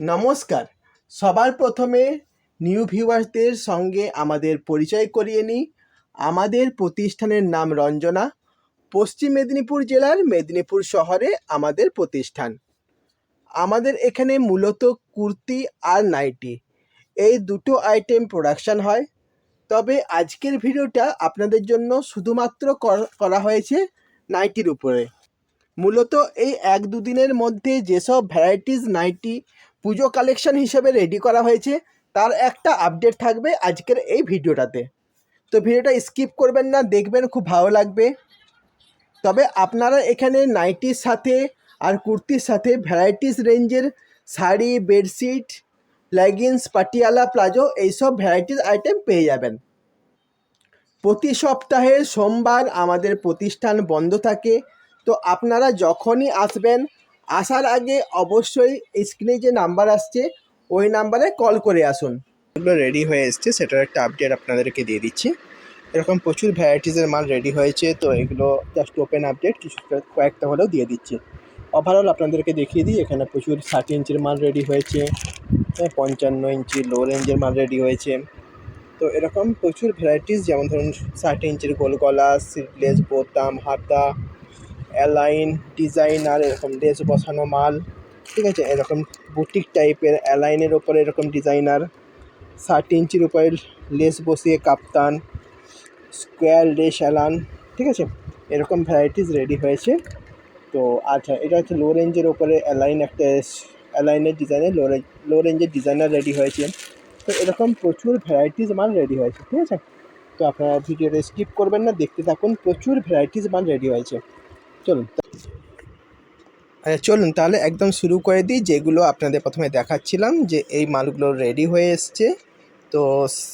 নমস্কার। সবার প্রথমে নিউ ভিউয়ার্সদের সঙ্গে আমাদের পরিচয় করিয়ে নিই। আমাদের প্রতিষ্ঠানের নাম রঞ্জনা। পশ্চিম মেদিনীপুর জেলার মেদিনীপুর শহরে আমাদের প্রতিষ্ঠান। আমাদের এখানে মূলত কুর্তি আর নাইটি। এই দুটো আইটেম প্রোডাকশান হয়। তবে আজকের ভিডিওটা আপনাদের জন্য শুধুমাত্র করা হয়েছে নাইটির উপরে। মূলত এই এক দুদিনের মধ্যে যেসব ভ্যারাইটিস নাইটি পুজো কালেকশন হিসেবে রেডি করা হয়েছে। তার একটা আপডেট থাকবে আজকের এই ভিডিওটাতে। তো ভিডিওটা স্কিপ করবেন না, দেখবেন খুব ভালো লাগবে। তবে আপনারা এখানে নাইটির সাথে আর কুর্তির সাথে ভ্যারাইটিস রেঞ্জের sari bedsheet leggings Patiala, palazzo এইসব ভ্যারাইটিস আইটেম পেয়ে যাবেন। প্রতি সপ্তাহে সোমবার আমাদের প্রতিষ্ঠান বন্ধ থাকে। তো আপনারা যখনই আসবেন আসার আগে অবশ্যই স্ক্রিনে যে নাম্বার আসছে ওই নাম্বারে কল করে আসুন। এগুলো রেডি হয়ে এসছে সেটার একটা আপডেট আপনাদেরকে দিয়ে দিচ্ছি। এরকম প্রচুর ভ্যারাইটিসের মাল রেডি হয়েছে তো এগুলো জাস্ট ওপেন আপডেট কিছু কয়েকটা হলেও দিয়ে দিচ্ছি। ওভারঅল আপনাদেরকে দেখিয়ে দিই এখানে প্রচুর ষাট ইঞ্চির মাল রেডি হয়েছে হ্যাঁ, পঞ্চান্ন ইঞ্চি লো রেঞ্জের মাল রেডি হয়েছে। তো এরকম প্রচুর ভ্যারাইটিস যেমন ধরুন ষাট ইঞ্চির গোল গলা বোতাম হাতা অ্যালাইন ডিজাইনার এরকম লেস বসানো মাল, ঠিক আছে? এরকম বুটিক টাইপের অ্যালাইনের ওপরে এরকম ডিজাইনার ষাট ইঞ্চির উপরে লেস বসিয়ে কাপ্তান স্কোয়ার লেস অ্যালান ঠিক আছে? এরকম ভ্যারাইটিস রেডি হয়েছে। তো আচ্ছা এটা হচ্ছে লো রেঞ্জের ওপরে অ্যালাইন একটা অ্যালাইনের ডিজাইনের লো রেঞ্জ লো রেঞ্জের ডিজাইনার রেডি হয়েছে। তো এরকম প্রচুর ভ্যারাইটিস মাল রেডি হয়েছে, ঠিক আছে? তো আপনারা ভিডিওটা স্কিপ করবেন না, দেখতে থাকুন, প্রচুর ভ্যারাইটিস মাল রেডি হয়েছে। চলুন। আচ্ছা চলুন তাহলে একদম শুরু করে দিই, যেগুলো আপনাদের প্রথমে দেখাচ্ছিলাম, যে এই মালগুলো রেডি হয়ে এসছে। তো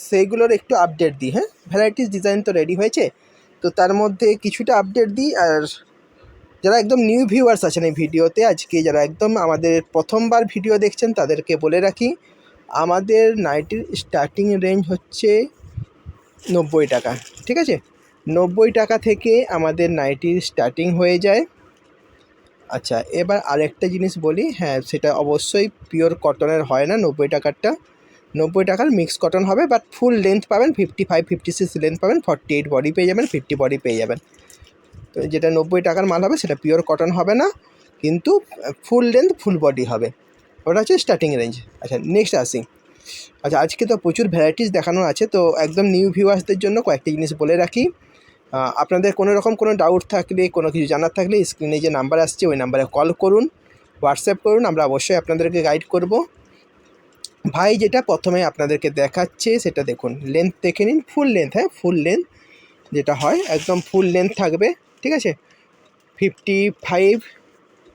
সেইগুলোর একটু আপডেট দিই হ্যাঁ? ভ্যারাইটিস ডিজাইন তো রেডি হয়েছে, তো তার মধ্যে কিছুটা আপডেট দিই, আর যারা একদম নিউ ভিউয়ার্স আছেন এই ভিডিওতে, আজকে যারা একদম আমাদের প্রথমবার ভিডিও দেখছেন, তাদেরকে বলে রাখি, আমাদের নাইটির স্টার্টিং রেঞ্জ হচ্ছে নব্বই টাকা, ঠিক আছে? নব্বই টাকা থেকে আমাদের নাইটির স্টার্টিং হয়ে যায়। আচ্ছা এবার আরেকটা জিনিস বলি। হ্যাঁ সেটা অবশ্যই পিওর কটনের হয় না, নব্বই টাকারটা। নব্বই টাকার মিক্স কটন হবে বাট ফুল লেন্থ পাবেন fifty five fifty six length পাবেন ফর্টি এইট বডি পেয়ে যাবেন ফিফটি বডি পেয়ে যাবেন। তো যেটা নব্বই টাকার মাল হবে, সেটা পিওর কটন হবে না, কিন্তু ফুল লেন্থ ফুল বডি হবে। ওটা হচ্ছে স্টার্টিং রেঞ্জ আচ্ছা নেক্সট আসি। আচ্ছা আজকে তো প্রচুর ভ্যারাইটিস দেখানো আছে, তো একদম নিউ ভিউয়ার্সদের জন্য কয়েকটি জিনিস বলে রাখি। আপনাদের কোনো রকম কোনো ডাউট থাকলে, কোনো কিছু জানার থাকলে স্ক্রিনে যে নাম্বার আসছে, ওই নাম্বারে কল করুন হোয়াটসঅ্যাপ করুন, আমরা অবশ্যই আপনাদেরকে গাইড করব। ভাই, যেটা প্রথমে আপনাদেরকে দেখাচ্ছে, সেটা দেখুন লেন্থ দেখে নিন ফুল লেন্থ হ্যাঁ ফুল লেন্থ যেটা হয়, একদম ফুল লেন্থ থাকবে, ঠিক আছে? Fifty five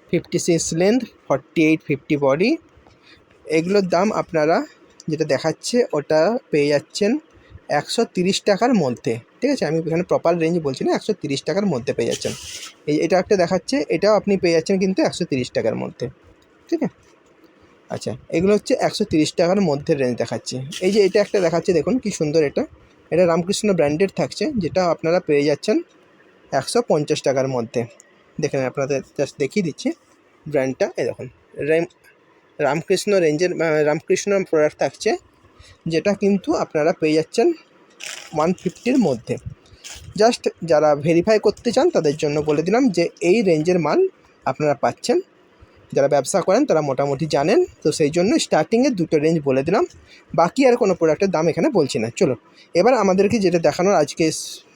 fifty six length forty eight fifty body এগুলোর দাম আপনারা যেটা দেখাচ্ছে, ওটা পেয়ে যাচ্ছেন একশো তিরিশ টাকার মধ্যে, ঠিক আছে? আমি এখানে প্রপার রেঞ্জ বলছি না, একশো তিরিশ টাকার মধ্যে পেয়ে যাচ্ছেন। এই এটা একটা দেখাচ্ছে, এটাও আপনি পেয়ে যাচ্ছেন কিন্তু একশো তিরিশ টাকার মধ্যে, ঠিক আছে? আচ্ছা এগুলো হচ্ছে একশো তিরিশ টাকার মধ্যে রেঞ্জ দেখাচ্ছে। এই যে এটা একটা দেখাচ্ছে, দেখুন কি সুন্দর এটা। এটা রামকৃষ্ণ ব্র্যান্ডেড থাকছে, যেটা আপনারা পেয়ে যাচ্ছেন একশো পঞ্চাশ টাকার মধ্যে। দেখেন, আপনাদের জাস্ট দেখিয়ে দিচ্ছি ব্র্যান্ডটা এই দেখুন। রেম, রামকৃষ্ণ রেঞ্জের রামকৃষ্ণ প্রোডাক্ট থাকছে যেটা কিন্তু আপনারা পেয়ে যাচ্ছেন ওয়ান ফিফটির মধ্যে। জাস্ট যারা ভেরিফাই করতে চান, তাদের জন্য বলে দিলাম যে এই রেঞ্জের মাল আপনারা পাচ্ছেন। যারা ব্যবসা করেন, তারা মোটামুটি জানেন, তো সেই জন্য স্টার্টিংয়ে দুটো রেঞ্জ বলে দিলাম। বাকি আর কোনো প্রোডাক্টের দাম এখানে বলছি না। চলো এবার আমাদেরকে যেটা দেখানোর আজকে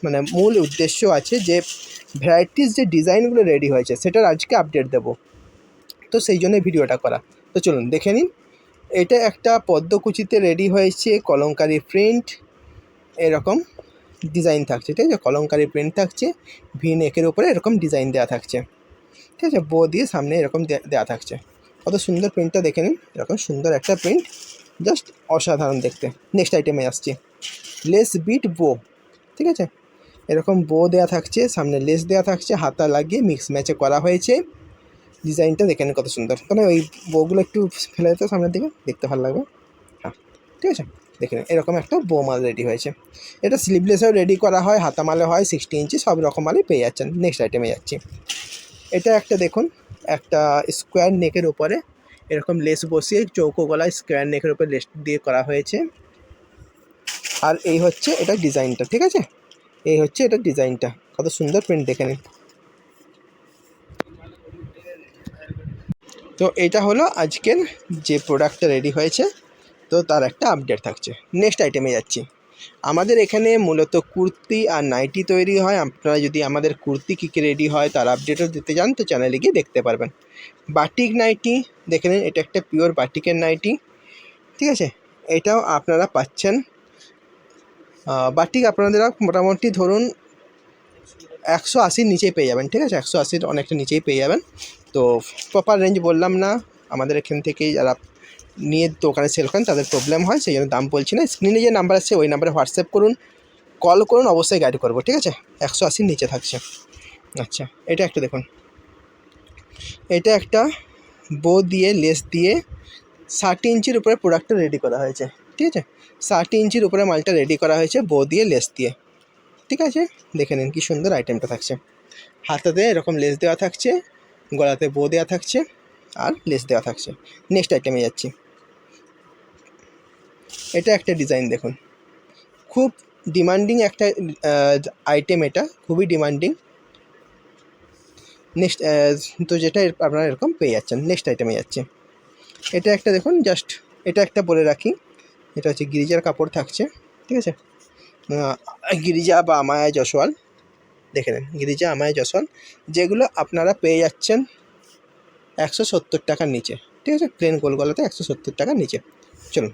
মানে মূল উদ্দেশ্য আছে যে ভ্যারাইটিস যে ডিজাইনগুলো রেডি হয়েছে, সেটার আজকে আপডেট দেবো। তো সেই জন্য ভিডিওটা করা। তো চলুন, দেখে নিন। এটা একটা পদ্মকুচিতে রেডি হয়েছে কলমকারি প্রিন্ট এরকম ডিজাইন থাকছে, ঠিক আছে? কলমকারি প্রিন্ট থাকছে ভি নেকের উপরে এরকম ডিজাইন দেওয়া থাকছে, ঠিক আছে? বো দিয়ে সামনে এরকম দেওয়া থাকছে। কত সুন্দর প্রিন্টটা দেখে নিন, এরকম সুন্দর একটা প্রিন্ট জাস্ট অসাধারণ দেখতে। নেক্সট আইটেমে আসছি। লেস বিট বো ঠিক আছে? এরকম বো দেওয়া থাকছে, সামনে লেস দেওয়া থাকছে, হাতা লাগিয়ে মিক্স ম্যাচে করা হয়েছে। ডিজাইনটা দেখে নিন কত সুন্দর। তাহলে ওই বউগুলো একটু ফেলে দিতে, সামনের দিকে দেখতে ভালো লাগবে। হ্যাঁ ঠিক আছে? দেখে নিন, এরকম একটা বো মাল রেডি হয়েছে। এটা স্লিভলেসেও রেডি করা হয় হাতা মালে হয় সিক্সটি ইঞ্চি সব রকম মালই পেয়ে যাচ্ছেন। নেক্সট আইটেমে যাচ্ছি। এটা একটা দেখুন, একটা স্কোয়ার নেকের উপরে এরকম লেস বসিয়ে চৌকো গলায় স্কোয়ার নেকের উপরে লেস দিয়ে করা হয়েছে। আর এই হচ্ছে এটা ডিজাইনটা ঠিক আছে? এই হচ্ছে এটা ডিজাইনটা কত সুন্দর প্রিন্ট দেখে নিন। তো এটা হলো আজকের যে প্রোডাক্টটা রেডি হয়েছে, তো তার একটা আপডেট থাকছে। নেক্সট আইটেমে যাচ্ছি। আমাদের এখানে মূলত কুর্তি আর নাইটি তৈরি হয়। আপনারা যদি আমাদের কুর্তি কী কী রেডি হয়, তার আপডেটও দিতে চান, তো চ্যানেলে গিয়ে দেখতে পারবেন। বাটিক নাইটি, দেখে নিন, এটা একটা পিওর বাটিকের নাইটি। ঠিক আছে? এটাও আপনারা পাচ্ছেন। বাটিক আপনাদের মোটামুটি ধরুন একশো আশির নিচেই পেয়ে যাবেন। ঠিক আছে? একশো আশির অনেকটা নিচেই পেয়ে যাবেন। তো প্রপার রেঞ্জ বললাম না। আমাদের এখান থেকেই যারা নিয়ে দোকানে সেল করেন, তাদের প্রবলেম হয়, সেই জন্য দাম বলছি না। স্ক্রিনে যে নাম্বার আছে, ওই নাম্বারে হোয়াটসঅ্যাপ করুন কল করুন, অবশ্যই গাইড করব, ঠিক আছে? একশো আশির নিচে থাকছে। আচ্ছা এটা একটা দেখুন। এটা একটা বো দিয়ে লেস দিয়ে ষাট ইঞ্চির উপরে প্রোডাক্টটা রেডি করা হয়েছে, ঠিক আছে? ষাট ইঞ্চির উপরে মালটা রেডি করা হয়েছে বো দিয়ে লেস দিয়ে, ঠিক আছে? দেখে নিন কি সুন্দর আইটেমটা থাকছে। হাতাতে এরকম লেস দেওয়া থাকছে। গলাতে বো দেওয়া থাকছে আর লেস দেওয়া থাকছে। নেক্সট আইটেমে যাচ্ছি। এটা একটা ডিজাইন দেখুন। খুব ডিমান্ডিং একটা আইটেম এটা। খুবই ডিমান্ডিং নেক্সট তো যেটা আপনারা এরকম পেয়ে যাচ্ছেন। নেক্সট আইটেমে যাচ্ছে। এটা একটা দেখুন জাস্ট এটা একটা বলে রাখি। এটা হচ্ছে গিরিজার কাপড় থাকছে। ঠিক আছে? গিরিজা বা আমায়া জসওয়াল দেখে নেন, গিরিজা আমায় জসওয়াল যেগুলো আপনারা পেয়ে যাচ্ছেন একশো সত্তর টাকার নিচে। ঠিক আছে? প্লেন গোলগলাতে একশো সত্তর টাকার নিচে। চলুন।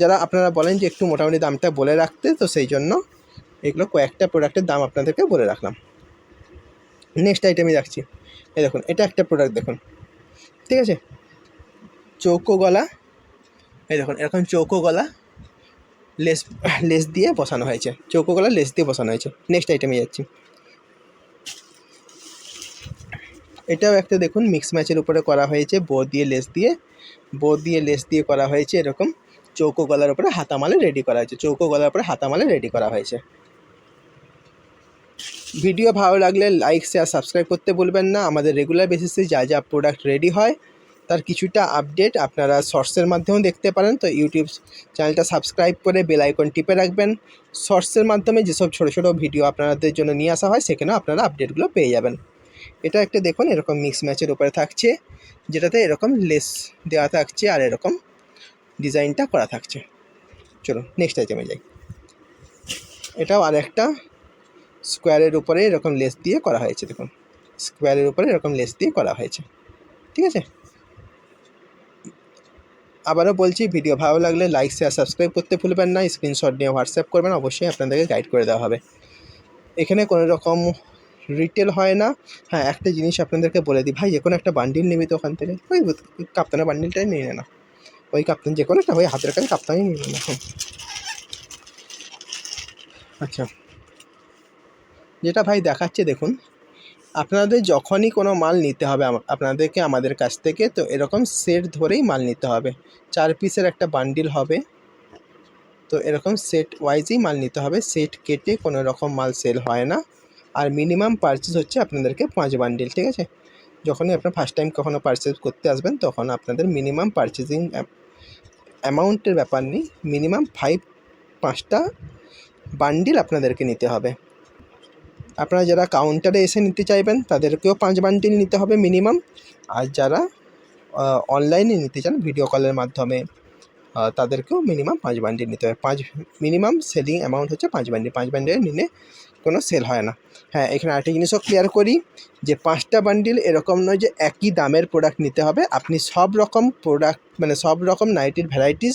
যারা আপনারা বলেন যে একটু মোটামুটি দামটা বলে রাখতে, তো সেই জন্য এগুলো কয়েকটা প্রোডাক্টের দাম আপনাদেরকে বলে রাখলাম। নেক্সট আইটেমই রাখছি এই দেখুন, এটা একটা প্রোডাক্ট দেখুন। ঠিক আছে? চৌকো গলা। এই দেখুন, এরকম চৌকো গলা। লেস লেস দিয়ে বসানো হয়েছে। চৌকো গলা লেস দিয়ে বসানো হয়েছে। নেক্সট আইটেমে যাচ্ছি। এটাও একটা দেখুন মিক্স ম্যাচের উপরে করা হয়েছে। বো দিয়ে লেস দিয়ে, বো দিয়ে লেস দিয়ে করা হয়েছে এরকম। চৌকো গলার উপরে হাতামালে রেডি করা হয়েছে। চৌকো গলার উপরে হাতামালে রেডি করা হয়েছে। ভিডিও ভালো লাগলে লাইক শেয়ার সাবস্ক্রাইব করতে বলবেন না। আমাদের রেগুলার বেসিসে যা যা প্রোডাক্ট রেডি হয় তার কিছুটা আপডেট আপনারা শর্টসের মাধ্যমেও দেখতে পারেন। তো ইউটিউব চ্যানেলটা সাবস্ক্রাইব করে বেল আইকন টিপে রাখবেন। শর্টসের মাধ্যমে যেসব ছোটো ছোটো ভিডিও আপনাদের জন্য নিয়ে আসা হয়, সেখানেও আপনারা আপডেটগুলো পেয়ে যাবেন। এটা একটা দেখুন, এরকম মিক্স ম্যাচের উপরে থাকছে, যেটাতে এরকম লেস দেওয়া থাকছে আর এরকম ডিজাইনটা করা থাকছে। চলুন নেক্সট আইটেমে যাই। এটাও আর একটা স্কোয়ারের উপরে এরকম লেস দিয়ে করা হয়েছে, দেখুন। স্কোয়ারের উপরে এরকম লেস দিয়ে করা হয়েছে। ঠিক আছে? আবারও বলছি ভিডিও ভালো লাগলে লাইক শেয়ার সাবস্ক্রাইব করতে ভুলবেন না। স্ক্রিনশট নিয়ে হোয়াটসঅ্যাপ করবেন, অবশ্যই আপনাদেরকে গাইড করে দেওয়া হবে। এখানে কোনো রকম রিটেল হয় না। হ্যাঁ একটা জিনিস আপনাদেরকে বলে দিই, ভাই যে কোনো একটা বান্ডিল নিবি তো ওখান থেকে। ওই কাপ্তানের বান্ডিলটাই নিয়ে নে না। ওই কাপ্তান যে কোনো একটা, ওই হাতের কাছে কাপ্তানই নিয়ে নে। আচ্ছা। যেটা ভাই দেখাচ্ছে, দেখুন। আপনাদের যখনই কোনো মাল নিতে হবে আপনাদেরকে আমাদের কাছ থেকে, তো এরকম সেট ধরেই মাল নিতে হবে। চার পিসের একটা বান্ডিল হবে। তো এরকম সেট ওয়াইজই মাল নিতে হবে। সেট কেটে কোনো রকম মাল সেল হয় না। আর মিনিমাম পারচেস হচ্ছে আপনাদেরকে পাঁচ বান্ডিল ঠিক আছে? যখনই আপনার ফার্স্ট টাইম কখনো পারচেস করতে আসবেন, তখন আপনাদের মিনিমাম পারচেজিং অ্যামাউন্টের ব্যাপার নেই। মিনিমাম ফাইভ পাঁচটা বান্ডিল আপনাদেরকে নিতে হবে। আপনারা যারা কাউন্টারে এসে নিতে চাইবেন, তাদেরকেও পাঁচ বান্ডিল নিতে হবে মিনিমাম আর যারা অনলাইনে নিতে চান ভিডিও কলের মাধ্যমে তাদেরকেও মিনিমাম পাঁচ বান্ডিল নিতে হবে। পাঁচ মিনিমাম সেলিং অ্যামাউন্ট হচ্ছে পাঁচ বান্ডিল পাঁচ বান্ডিল নিলে কোনো সেল হয় না। হ্যাঁ এখানে আরেকটা জিনিসও ক্লিয়ার করি, যে পাঁচটা বান্ডিল এরকম নয় যে একই দামের প্রোডাক্ট নিতে হবে। আপনি সব রকম প্রোডাক্ট মানে সব রকম নাইটির ভ্যারাইটিস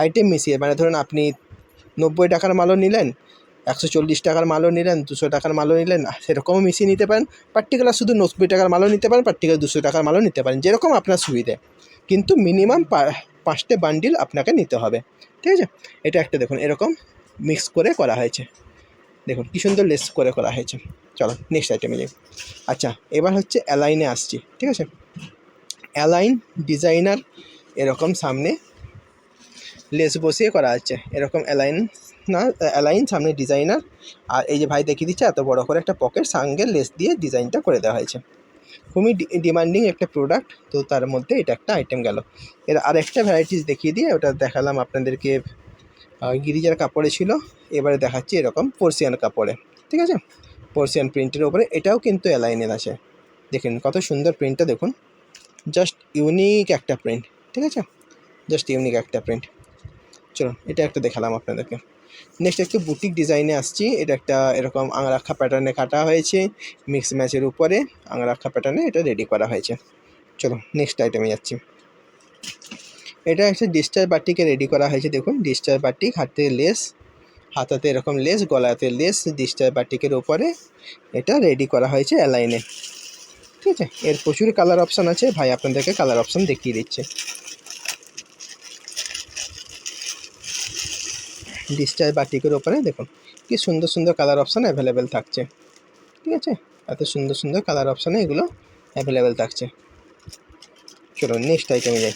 আইটেম মিশিয়ে মানে ধরুন আপনি নব্বই টাকার মালও নিলেন একশো চল্লিশ টাকার মালও নিলেন, দুশো টাকার মালও নিলেন সেরকমও মিশিয়ে নিতে পারেন। পার্টিকুলার শুধু নব্বই টাকার মালও নিতে পারেন পার্টিকুলার দুশো টাকার মালও নিতে পারেন, যেরকম আপনার সুবিধে। কিন্তু মিনিমাম পাঁচটা বান্ডিল আপনাকে নিতে হবে। ঠিক আছে? এটা একটা দেখুন, এরকম মিক্স করে করা হয়েছে। দেখুন, কী সুন্দর লেস করে করা হয়েছে। চলো নেক্সট আইটেমে যাই। আচ্ছা এবার হচ্ছে অ্যালাইনে আসছি, ঠিক আছে? অ্যালাইন ডিজাইনার এরকম সামনে লেস বসিয়ে করা আছে। এরকম অ্যালাইন না অ্যালাইন সামনে ডিজাইনার আর এই যে ভাই দেখিয়ে দিচ্ছে, এত বড় করে একটা পকেট সঙ্গে লেস দিয়ে ডিজাইনটা করে দেওয়া হয়েছে। খুবই ডিমান্ডিং একটা প্রোডাক্ট তো তার মধ্যে এটা একটা আইটেম গেল। এর আরেকটা ভ্যারাইটিস দেখিয়ে দিয়ে, ওটা দেখালাম আপনাদেরকে গিরিজার কাপড়ে ছিল, এবারে দেখাচ্ছি এরকম পর্সিয়ান কাপড়ে, ঠিক আছে? পর্সিয়ান প্রিন্টের ওপরে এটাও কিন্তু অ্যালাইনের আছে। দেখেন কত সুন্দর প্রিন্টটা দেখুন। জাস্ট ইউনিক একটা প্রিন্ট ঠিক আছে? জাস্ট ইউনিক একটা প্রিন্ট চলুন, এটা একটা দেখালাম আপনাদেরকে। নেক্সট একটু বুটিক ডিজাইনে আসছি। এটা একটা এরকম আংরাক্ষা প্যাটার্নে কাটা হয়েছে। মিক্স ম্যাচের উপরে আংরাক্ষা প্যাটার্নে এটা রেডি করা হয়েছে। চলো নেক্সট আইটেমে যাচ্ছি। এটা একটা ডিস্টার বাটিকে রেডি করা হয়েছে, দেখুন। ডিস্টার বাটিক হাতে লেস হাতাতে এরকম লেস গলাতে লেস ডিস্টার বাটিকের উপরে এটা রেডি করা হয়েছে অ্যালাইনে ঠিক আছে? এর প্রচুর কালার অপশান আছে। ভাই আপনাদেরকে কালার অপশান দেখিয়ে দিচ্ছে। ডিস্টার বাটিকের ওপরে দেখুন, কি সুন্দর সুন্দর কালার অপশান অ্যাভেলেবেল থাকছে। ঠিক আছে? এত সুন্দর সুন্দর কালার অপশানে এগুলো অ্যাভেলেবেল থাকছে। চলো নেক্সট আইটেমে যাই।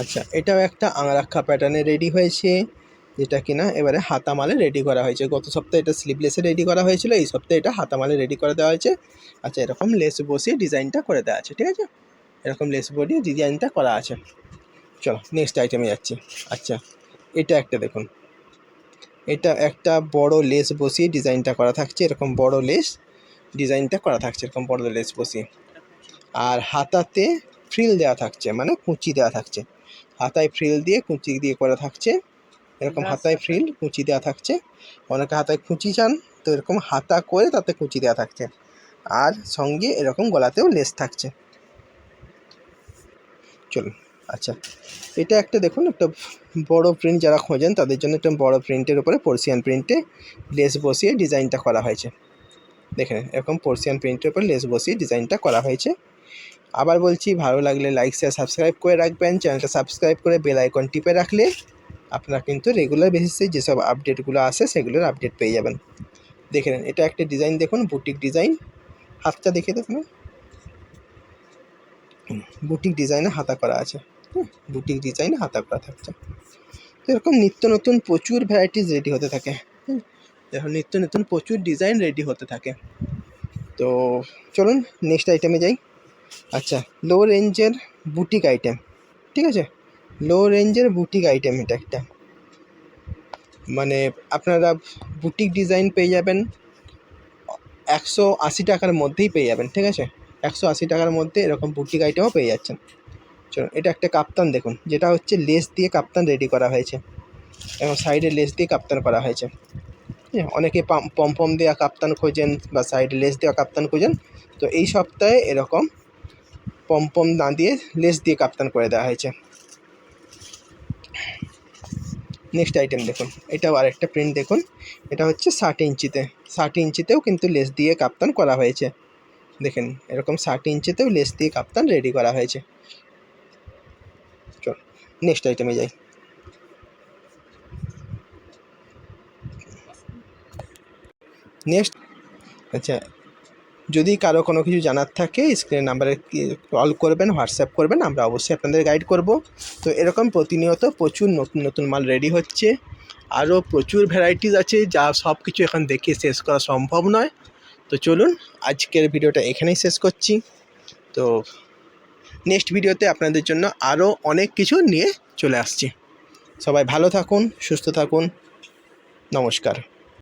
আচ্ছা এটাও একটা আংরাক্ষা প্যাটার্নে রেডি হয়েছে, যেটা কিনা এবারে হাতামালে রেডি করা হয়েছে। গত সপ্তাহে এটা স্লিভলেসে রেডি করা হয়েছিল, এই সপ্তাহে এটা হাতামালে রেডি করে দেওয়া হয়েছে। আচ্ছা এরকম লেস বসিয়ে ডিজাইনটা করে দেওয়া আছে, ঠিক আছে? এরকম লেস বডিয়ে ডিজাইনটা করা আছে। চলো নেক্সট আইটেমে যাচ্ছি। আচ্ছা এটা একটা দেখুন। এটা একটা বড় লেস বসিয়ে ডিজাইনটা করা থাকছে। এরকম বড় লেস ডিজাইনটা করা থাকছে এরকম বড় লেস বসিয়ে। আর হাতাতে ফ্রিল দেওয়া থাকছে মানে কুঁচি দেওয়া থাকছে। হাতায় ফ্রিল দিয়ে কুঁচি দিয়ে করা থাকছে। এরকম হাতায় ফ্রিল কুঁচি দেওয়া থাকছে। অনেকে হাতায় কুঁচি চান তো এরকম হাতা করে তাতে কুঁচি দেওয়া থাকছে। আর সঙ্গে এরকম গলাতেও লেস থাকছে। চলুন। আচ্ছা এটা একটা দেখুন একটা বড় প্রিন্ট যারা খোঁজেন তাদের জন্য একটা বড় প্রিন্টের উপরে পর্সিয়ান প্রিন্টে লেস বসিয়ে ডিজাইনটা করা হয়েছে। দেখে নিন, এরকম পর্সিয়ান প্রিন্টের উপর লেস বসিয়ে ডিজাইনটা করা হয়েছে। আবার বলছি ভালো লাগলে লাইক শেয়ার সাবস্ক্রাইব করে রাখবেন। চ্যানেলটা সাবস্ক্রাইব করে বেল আইকন টিপে রাখলে আপনারা কিন্তু রেগুলার বেসিসে যেসব আপডেটগুলো আসে সেগুলোর আপডেট পেয়ে যাবেন। দেখে নেন এটা একটা ডিজাইন দেখুন বুটিক ডিজাইন হাতটা দেখে দেখুন। বুটিক ডিজাইনে হাতা করা আছে। হুম, বুটিক ডিজাইনে হাতা করা থাকছে। এরকম নিত্য নতুন প্রচুর ভ্যারাইটিস রেডি হতে থাকে। এখন নিত্য নতুন প্রচুর ডিজাইন রেডি হতে থাকে। তো চলুন নেক্সট আইটেমে যাই। আচ্ছা লো রেঞ্জের বুটিক আইটেম ঠিক আছে? লো রেঞ্জের বুটিক আইটেম এটা একটা। মানে আপনারা বুটিক ডিজাইন পেয়ে যাবেন একশো আশি টাকার মধ্যেই পেয়ে যাবেন ঠিক আছে? একশো আশি টাকার মধ্যে এরকম বুটিক আইটেমও পেয়ে যাচ্ছেন। চলুন, এটা একটা কাপ্তান দেখুন। যেটা হচ্ছে লেস দিয়ে কাপ্তান রেডি করা হয়েছে এবং সাইডে লেস দিয়ে কাপ্তান করা হয়েছে। হ্যাঁ অনেকে পাম পম দেওয়া কাপ্তান খোঁজেন বা সাইডে লেস দেওয়া কাপ্তান খোঁজেন। তো এই সপ্তাহে এরকম পম পম না দিয়ে লেস দিয়ে কাপ্তান করে দেওয়া হয়েছে। নেক্সট আইটেম দেখুন। এটাও আরেকটা প্রিন্ট দেখুন। এটা হচ্ছে ষাট ইঞ্চিতে। ষাট ইঞ্চিতেও কিন্তু লেস দিয়ে কাপ্তান করা হয়েছে। দেখেন, এরকম ষাট ইঞ্চিতেও লেস দিয়ে কাপ্তান রেডি করা হয়েছে। চল নেক্সট আইটেমে যাই। নেক্সট আচ্ছা যদি কারও কোনো কিছু জানার থাকে স্ক্রিন নাম্বারে কল করবেন হোয়াটসঅ্যাপ করবেন, আমরা অবশ্যই আপনাদের গাইড করব। তো এরকম প্রতিনিয়ত প্রচুর নতুন নতুন মাল রেডি হচ্ছে। আরও প্রচুর ভ্যারাইটিস আছে যা সব কিছু এখন দেখে শেষ করা সম্ভব নয়। তো চলুন আজকের ভিডিওটা এখানেই শেষ করছি। তো নেক্সট ভিডিওতে আপনাদের জন্য আরও অনেক কিছু নিয়ে চলে আসছি। সবাই ভালো থাকুন, সুস্থ থাকুন। নমস্কার।